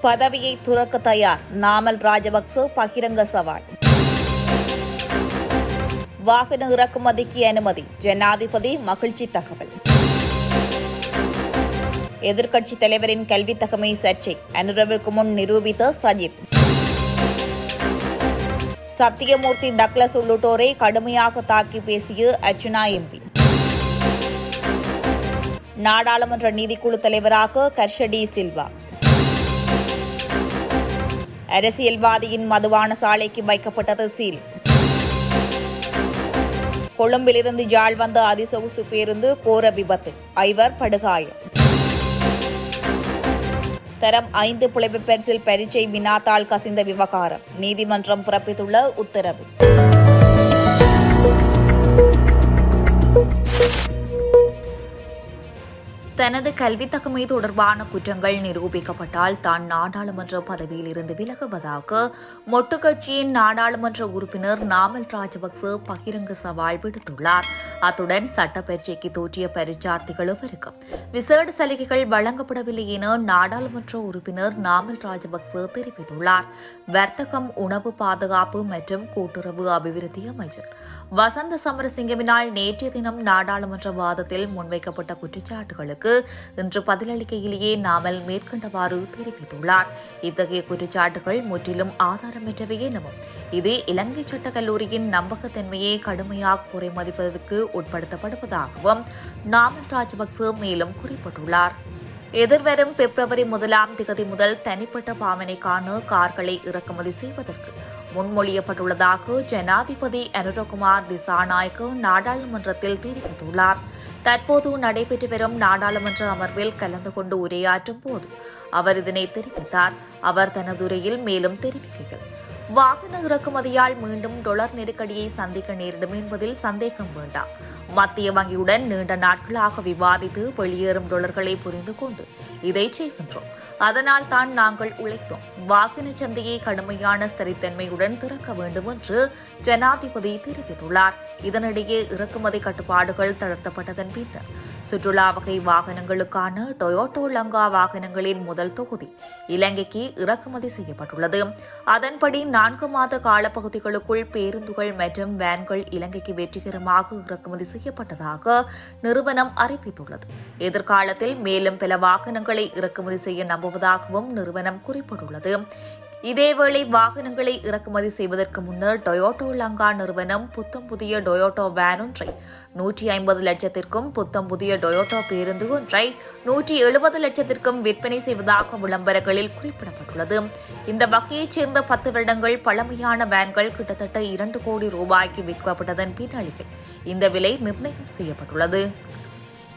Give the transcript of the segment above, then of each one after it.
பதவியை துறக்க தயார். நாமல் ராஜபக்ச பகிரங்க சவால். வாகன இறக்குமதிக்கு அனுமதி. ஜனாதிபதி மகிழ்ச்சி தகவல். எதிர்க்கட்சித் தலைவரின் கல்வி தகமை சர்ச்சை. அனுரவிற்கு முன் நிரூபித்த சஜித். சத்தியமூர்த்தி டக்ளஸ் உள்ளிட்டோரை கடுமையாக தாக்கி பேசிய அர்ச்சுனா எம்பி. நாடாளுமன்ற நீதிக்குழு தலைவராக கர்ஷடி சில்வா. அரசியல்வாதியின் மதுவான சாலைக்கு வைக்கப்பட்டது சீல். கொழும்பிலிருந்து யாழ் வந்த அதிசொகுசு பேருந்து கோர விபத்து. ஐவர் படுகாயம். தரம் ஐந்து புலமைப் பரிசில் பரீட்சை வினாத்தாள் கசிந்த விவகாரம். நீதிமன்றம் பிறப்பித்துள்ள உத்தரவு. தனது கல்வித் தொடர்பான குற்றங்கள் நிரூபிக்கப்பட்டால் தான் நாடாளுமன்ற பதவியில் இருந்து விலகுவதாக மொட்டு கட்சியின் நாடாளுமன்ற உறுப்பினர் நாமல் ராஜபக்ச பகிரங்க சவால் விடுத்துள்ளார். அத்துடன் சட்டப்பயிற்சிக்கு தோற்றிய பரீட்சார்த்திகளும் விசேட சலுகைகள் வழங்கப்படவில்லை என நாடாளுமன்ற உறுப்பினர் நாமல் ராஜபக்ச தெரிவித்துள்ளார். வர்த்தகம் உணவு பாதுகாப்பு மற்றும் கூட்டுறவு அபிவிருத்தி அமைச்சர். வசந்த சமரசிங்கவினால் நேற்றைய தினம் நாடாளுமன்ற வாதத்தில் முன்வைக்கப்பட்ட குற்றச்சாட்டுகளுக்கு இன்று பதிலளிக்கையிலேயே நாமல் மேற்கண்டவாறு தெரிவித்துள்ளார். இத்தகைய குற்றச்சாட்டுகள் முற்றிலும் ஆதாரமற்றவை எனவும் இது இலங்கை சட்ட கல்லூரியின் நம்பகத்தன்மையை கடுமையாக குறைமதிப்பதற்கு உட்படுத்தப்படுவதாகவும் நாமல் ராஜபக்ச மேலும் குறிப்பிட்டுள்ளார். எதிர்வரும் பிப்ரவரி முதலாம் திகதி முதல் தனிப்பட்ட பாவனைக்கான கார்களை இறக்குமதி செய்வதற்கு முன்மொழியப்பட்டுள்ளதாக ஜனாதிபதி அனுரகுமார் திசாநாயக்கு நாடாளுமன்றத்தில் தெரிவித்துள்ளார். தற்போது நடைபெற்று வரும் நாடாளுமன்ற அமர்வில் கலந்து கொண்டு உரையாற்றும் போது அவர் இதனை தெரிவித்தார். அவர் தனது மேலும் தெரிவிக்கையில் வாகன இறக்குமதியால் மீண்டும் டொலர் நெருக்கடியை சந்திக்க நேரிடும் என்பதில் சந்தேகம் வேண்டாம். மத்திய வங்கியுடன் நீண்ட நாட்களாக விவாதித்து வெளியேறும் டொலர்களை புரிந்து கொண்டு இதை செய்கின்றோம். அதனால் தான் நாங்கள் உழைத்தோம். வாகன சந்தையை கடுமையான ஸ்திரித்தன்மையுடன் திறக்க வேண்டும் என்று ஜனாதிபதி தெரிவித்துள்ளார். இதனிடையே இறக்குமதி கட்டுப்பாடுகள் தளர்த்தப்பட்டதன் பின்னர் சுற்றுலா வகை வாகனங்களுக்கான டொயோட்டோ லங்கா வாகனங்களின் முதல் தொகுதி இலங்கைக்கு இறக்குமதி செய்யப்பட்டுள்ளது. அதன்படி நான்கு மாத காலப்பகுதிகளுக்குள் பேருந்துகள் மற்றும் வேன்கள் இலங்கைக்கு வெற்றிகரமாக இறக்குமதி செய்யப்பட்டதாக நிறுவனம் அறிவித்துள்ளது. எதிர்காலத்தில் மேலும் பல வாகனங்களை இறக்குமதி செய்ய நம்புவதாகவும் நிறுவனம் குறிப்பிட்டுள்ளது. இதேவேளை வாகனங்களை இறக்குமதி செய்வதற்கு முன்னர் டொயோட்டோ லங்கா நிறுவனம் புத்தம் புதிய டொயோட்டோ வேன் ஒன்றை நூற்றி ஐம்பது லட்சத்திற்கும் புத்தம் புதிய டொயோட்டோ பேருந்து ஒன்றை நூற்றி எழுபது லட்சத்திற்கும் விற்பனை செய்வதாக விளம்பரங்களில் குறிப்பிடப்பட்டுள்ளது. இந்த வகையைச் சேர்ந்த பத்து வருடங்கள் பழமையான வேன்கள் கிட்டத்தட்ட இரண்டு கோடி ரூபாய்க்கு விற்கப்பட்டதன் பின்னணியில் இந்த விலை நிர்ணயம் செய்யப்பட்டுள்ளது.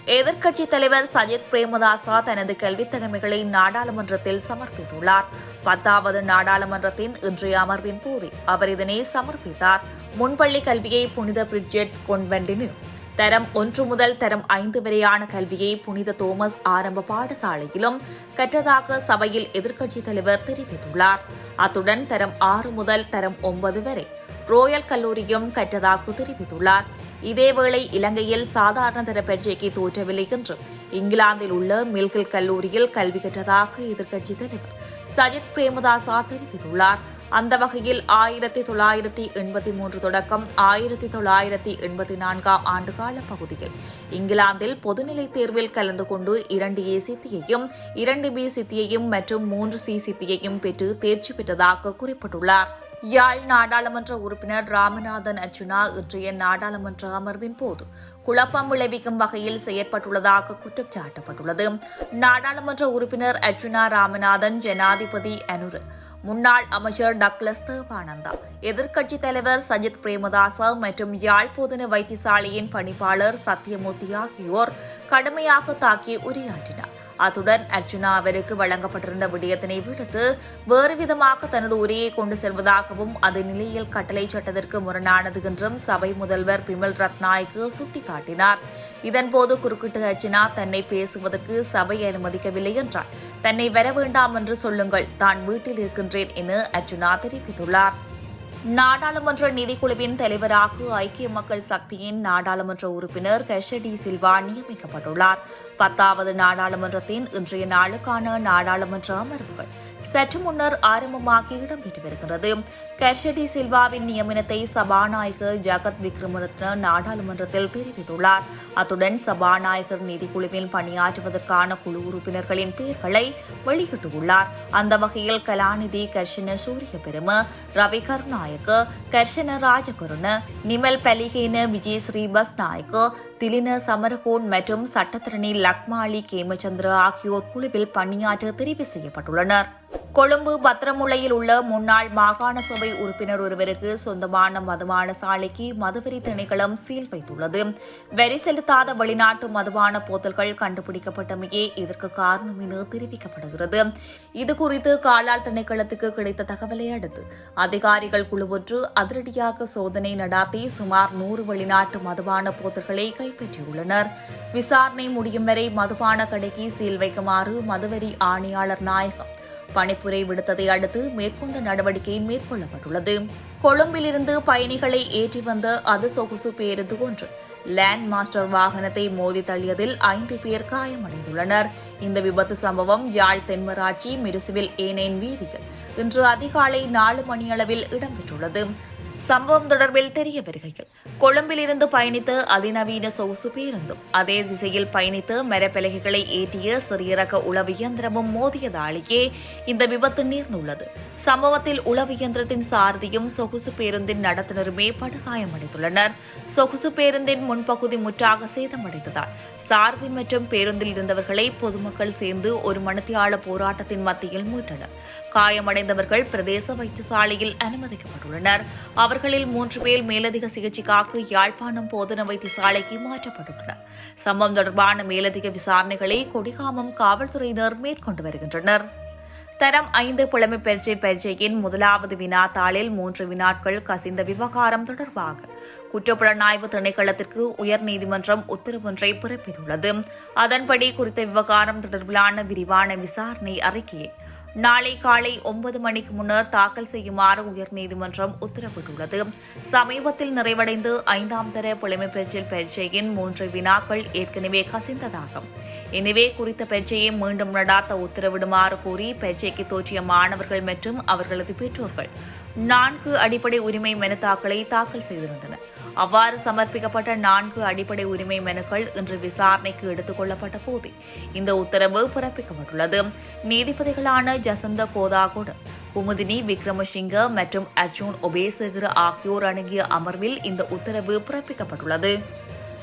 எதிர்க்கட்சித் தலைவர் சஜித் பிரேமதாசா தனது கல்வித்தகமைகளை நாடாளுமன்றத்தில் சமர்ப்பித்துள்ளார். பத்தாவது நாடாளுமன்றத்தின் இன்றைய அமர்வின் போது அவர் இதனை சமர்ப்பித்தார். முன்பள்ளி கல்வியை புனித பிரிட்ஜெட்ஸ் கொன்வென்டினும் தரம் ஒன்று முதல் தரம் ஐந்து வரையான கல்வியை புனித தோமஸ் ஆரம்ப பாடசாலையிலும் கற்றதாக சபையில் எதிர்க்கட்சித் தலைவர் தெரிவித்துள்ளார். அத்துடன் தரம் ஆறு முதல் தரம் ஒன்பது வரை ரோயல் கல்லூரியும் கற்றதாக தெரிவித்துள்ளார். இதேவேளை இலங்கையில் சாதாரண தர பரீட்சைக்கு தோற்றவில்லை என்றும் இங்கிலாந்தில் உள்ள மில்கில் கல்லூரியில் கல்வி கற்றதாக எதிர்க்கட்சித் தலைவர் சஜித் பிரேமதாசா தெரிவித்துள்ளார். அந்த வகையில் ஆயிரத்தி தொள்ளாயிரத்தி எண்பத்தி மூன்று தொடக்கம் ஆயிரத்தி தொள்ளாயிரத்தி எண்பத்தி நான்காம் ஆண்டுகால பகுதியில் இங்கிலாந்தில் பொதுநிலை தேர்வில் கலந்து கொண்டு இரண்டு ஏ சித்தியையும் இரண்டு பி சித்தியையும் மற்றும் மூன்று சி சித்தியையும் பெற்று தேர்ச்சி பெற்றதாக குறிப்பிட்டுள்ளார். யாழ் நாடாளுமன்ற உறுப்பினர் ராமநாதன் அர்ஜுனா இன்றைய நாடாளுமன்ற அமர்வின் போது குழப்பம் விளைவிக்கும் வகையில் செயற்பட்டுள்ளதாக குற்றம் சாட்டப்பட்டுள்ளது நாடாளுமன்ற உறுப்பினர் அர்ஜுனா ராமநாதன் ஜனாதிபதி அனுரு முன்னாள் அமைச்சர் டக்ளஸ் தேவானந்தா எதிர்க்கட்சித் தலைவர் சஜித் பிரேமதாசா மற்றும் யாழ்ப்போதன வைத்தியசாலையின் பணிப்பாளர் சத்யமூர்த்தி ஆகியோர் கடுமையாக தாக்கி உரையாற்றினார். அத்துடன் அர்ஜுனா அவருக்கு வழங்கப்பட்டிருந்த விடயத்தினை விடுத்து வேறு விதமாக தனது உரையை கொண்டு செல்வதாகவும் அது நிலையில் கட்டளை சட்டத்திற்கு முரணானது என்றும் சபை முதல்வர் பிமல் ரத்நாய்க்கு சுட்டிக்காட்டினார். இதன்போது குறுக்கிட்டு அர்ஜுனா தன்னை பேசுவதற்கு சபை அனுமதிக்கவில்லை என்றார். தன்னை வர வேண்டாம் என்று சொல்லுங்கள் தான் வீட்டில் இருக்கின்றேன் என அர்ஜுனா தெரிவித்துள்ளார். நாடாளுமன்ற நிதிக்குழுவின் தலைவராக ஐக்கிய மக்கள் சக்தியின் நாடாளுமன்ற உறுப்பினர் கெஷடி சில்வா நியமிக்கப்பட்டுள்ளார். பத்தாவது நாடாளுமன்றத்தின் இன்றைய நாளுக்கான நாடாளுமன்ற அமர்வுகள் சற்று முன்னர் ஆரம்பமாகி இடம்பெற்று வருகிறது கெர்ஷடி சில்வாவின் நியமனத்தை சபாநாயகர் ஜகத் விக்ரமரத்ன நாடாளுமன்றத்தில் தெரிவித்துள்ளார். அத்துடன் சபாநாயகர் நிதிக்குழுவில் பணியாற்றுவதற்கான குழு உறுப்பினர்களின் பெயர்களை வெளியிட்டுள்ளார். அந்த வகையில் கலாநிதி கர்ஷன சூரிய பெரும ரவி கருணாயக்க கர்ஷன ராஜகுருண நிமல் பலிகேன விஜய் ஸ்ரீபஸ் நாயக்க திலின சமரகோன் மற்றும் சட்டத்திரணி லக்மாலி கேமச்சந்திர ஆகியோர் குழுவில் பணியாற்ற தெரிவு செய்யப்பட்டுள்ளனர் கொழும்பு பத்திரமுல்லையில் உள்ள முன்னாள் மாகாண சபை உறுப்பினர் ஒருவருக்கு சொந்தமான மதுபான சாலைக்கு மதுவரி திணைக்களம் சீல் வைத்துள்ளது. வரி செலுத்தாத வெளிநாட்டு மதுபான போத்தல்கள் கண்டுபிடிக்கப்பட்டமையே இதற்கு காரணம் என தெரிவிக்கப்படுகிறது. இதுகுறித்து காலால் திணைக்களத்துக்கு கிடைத்த தகவலை அடுத்து அதிகாரிகள் குழு ஒன்று அதிரடியாக சோதனை நடாத்தி சுமார் நூறு வெளிநாட்டு மதுபான போத்தல்களை கைப்பற்றியுள்ளனர். விசாரணை முடியும் வரை மதுபான கடைக்கு சீல் வைக்குமாறு மதுவரி ஆணையாளர் நாயகம் பணிப்புரை விடுத்ததை அடுத்து மேற்கொண்ட நடவடிக்கை மேற்கொள்ளப்பட்டுள்ளது. கொழும்பிலிருந்து பயணிகளை ஏற்றி வந்த அது சொகுசு பேருந்து ஒன்று லேண்ட் மாஸ்டர் வாகனத்தை மோதி தள்ளியதில் ஐந்து பேர் காயமடைந்துள்ளனர். இந்த விபத்து சம்பவம் யாழ் தென்மராட்சி மிருசுவில் ஏனேன் வீதியில் இன்று அதிகாலை நாலு மணியளவில் இடம்பெற்றுள்ளது. சம்பவம் தொடர்பில் தெரிய வருகையில் கொழும்பிலிருந்து பயணித்த அதிநவீன சொகுசு பேருந்தும் அதே திசையில் பயணித்து மரப்பலகைகளை ஏற்றிய சிறியரக உளவு இயந்திரமும் மோதியதாலேயே இந்த விபத்து நேர்ந்துள்ளது. சம்பவத்தில் உளவு இயந்திரத்தின் சாரதியும் சொகுசு பேருந்தின் நடத்துனருமே படுகாயமடைந்துள்ளனர். சொகுசு பேருந்தின் முன்பகுதி முற்றாக சேதமடைந்ததால் சாரதி மற்றும் பேருந்தில் இருந்தவர்களை பொதுமக்கள் சேர்ந்து ஒரு மணித்தியாள போராட்டத்தின் மத்தியில் மீட்டனர். காயமடைந்தவர்கள் பிரதேச வைத்தியசாலையில் அனுமதிக்கப்பட்டுள்ளனர். அவர்களில் மூன்று பேர் மேலதிக சிகிச்சைக்காக யாழ்ப்பாணம் போதன வைத்தியசாலைக்கு மாற்றப்பட்டுள்ளனர் சம்பவம் தொடர்பான மேலதிக விசாரணைகளை கொடிகாமம் காவல்துறையினர் மேற்கொண்டு வருகின்றனர். தரம் ஐந்து புலமை பரீட்சை பரீட்சையின் முதலாவது வினாத்தாளில் மூன்று வினாட்கள் கசிந்த விவகாரம் தொடர்பாக குற்றப்புலனாய்வு திணைக்களத்திற்கு உயர்நீதிமன்றம் உத்தரவொன்றை பிறப்பித்துள்ளது. அதன்படி குறித்த விவகாரம் தொடர்பிலான விரிவான விசாரணை அறிக்கையை நாளை காலை ஒன்பது மணிக்கு முன்னர் தாக்கல் செய்யுமாறு உயர்நீதிமன்றம் உத்தரவிட்டுள்ளது. சமீபத்தில் நிறைவடைந்து ஐந்தாம் தர புலமை பரீட்சை பரீட்சையின் மூன்று வினாக்கள் ஏற்கனவே கசிந்ததாகும். எனவே குறித்த பரீட்சையை மீண்டும் நடாத்த உத்தரவிடுமாறு கூறி பரீட்சைக்கு தோற்றிய மாணவர்கள் மற்றும் அவர்களது பெற்றோர்கள் நான்கு அடிப்படை உரிமை மனு தாக்கலை தாக்கல் செய்திருந்தனர். அவ்வாறு சமர்ப்பிக்கப்பட்ட நான்கு அடிப்படை உரிமை மனுக்கள் இன்று விசாரணைக்கு எடுத்துக் கொள்ளப்பட்ட போது இந்த உத்தரவு பிறப்பிக்கப்பட்டுள்ளது. நீதிபதிகளான ஜசந்த கோதாகோடு குமுதினி விக்ரமசிங்க மற்றும் அர்ஜுன் ஒபேசேகர் ஆகியோர் அடங்கிய அமர்வில் இந்த உத்தரவு பிறப்பிக்கப்பட்டுள்ளது.